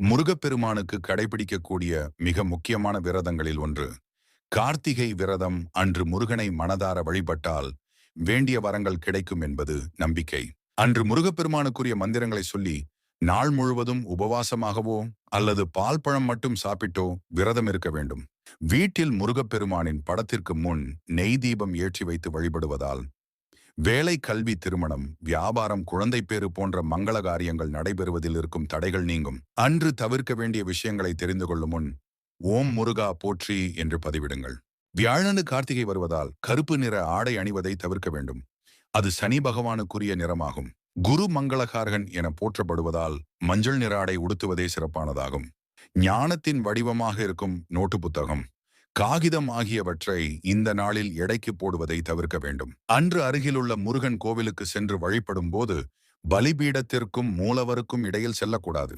முருகப்பெருமானுக்கு கடைபிடிக்கக்கூடிய மிக முக்கியமான விரதங்களில் ஒன்று. கார்த்திகை விரதம் அன்று முருகனை மனதார வழிபட்டால் வேண்டிய வரங்கள் கிடைக்கும் என்பது நம்பிக்கை. அன்று முருகப்பெருமானுக்குரிய மந்திரங்களை சொல்லி நாள் முழுவதும் உபவாசமாகவோ அல்லது பால் பழம் மட்டும் சாப்பிட்டோ விரதம் இருக்க வேண்டும். வீட்டில் முருகப்பெருமானின் படத்திற்கு முன் நெய் தீபம் ஏற்றி வைத்து வழிபடுவதால் வேலை கல்வி திருமணம் வியாபாரம் குழந்தை பேறு போன்ற மங்கள காரியங்கள் நடைபெறுவதில் இருக்கும் தடைகள் நீங்கும். அன்று தவிர்க்க வேண்டிய விஷயங்களை தெரிந்து கொள்ளும் முன் ஓம் முருகா போற்றி என்று பதிவிடுங்கள். வியாழனு கார்த்திகை வருவதால் கருப்பு நிற ஆடை அணிவதை தவிர்க்க வேண்டும். அது சனி பகவானுக்குரிய நிறமாகும். குரு மங்களகாரகன் என போற்றப்படுவதால் மஞ்சள் நிற ஆடை உடுத்துவதே சிறப்பானதாகும். ஞானத்தின் வடிவமாக இருக்கும் நோட்டு புத்தகம். காகிதம் ஆகியவற்றை இந்த நாளில் எடைக்கு போடுவதை தவிர்க்க வேண்டும். அன்று அருகிலுள்ள முருகன் கோவிலுக்கு சென்று வழிபடும் போது பலிபீடத்திற்கும் மூலவருக்கும் இடையில் செல்லக்கூடாது.